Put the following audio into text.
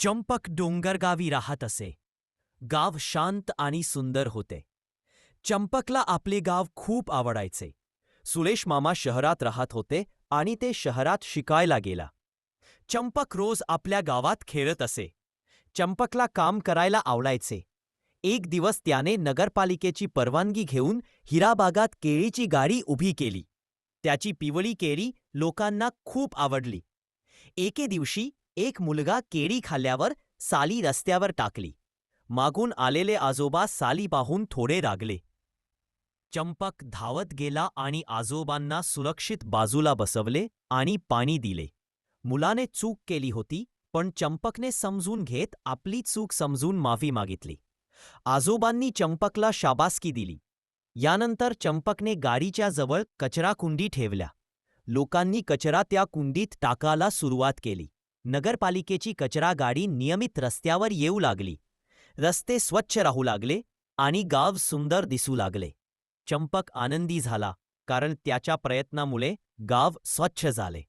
चंपक डोंगरगावी राहत असे. गाव शांत आणि सुंदर होते. चंपकला आपले गाव खूप आवडायचे. सुलेश मामा शहरात राहत होते आणि ते शहरात शिकायला गेला. चंपक रोज आपल्या गावात खेळत असे. चंपकला काम करायला आवडायचे. एक दिवस त्याने नगरपालिकेची परवानगी घेऊन हिराबागात केळीची गाडी उभी केली. त्याची पिवळी केळी लोकांना खूप आवडली. एके दिवशी एक मुलगा केळी खाल्ल्यावर साली रस्त्यावर टाकली. मागून आलेले आजोबा साली पाहून थोडे रागले. चंपक धावत गेला आणि आजोबांना सुरक्षित बाजूला बसवले आणि पाणी दिले. मुलाने चूक केली होती पण चंपकने समजून घेत आपली चूक समजून माफी मागितली. आजोबांनी चंपकला शाबासकी दिली. यानंतर चंपकने गाडीच्या जवळ कचराकुंडी ठेवल्या. लोकांनी कचरा त्या कुंडीत टाकायला सुरुवात केली. नगरपालिकेची कचरा गाडी नियमित रस्त्यावर येऊ लागली. रस्ते स्वच्छ राहू लागले आणि गाव सुंदर दिसू लागले. चंपक आनंदी झाला कारण त्याच्या प्रयत्नामुळे गाव स्वच्छ झाले.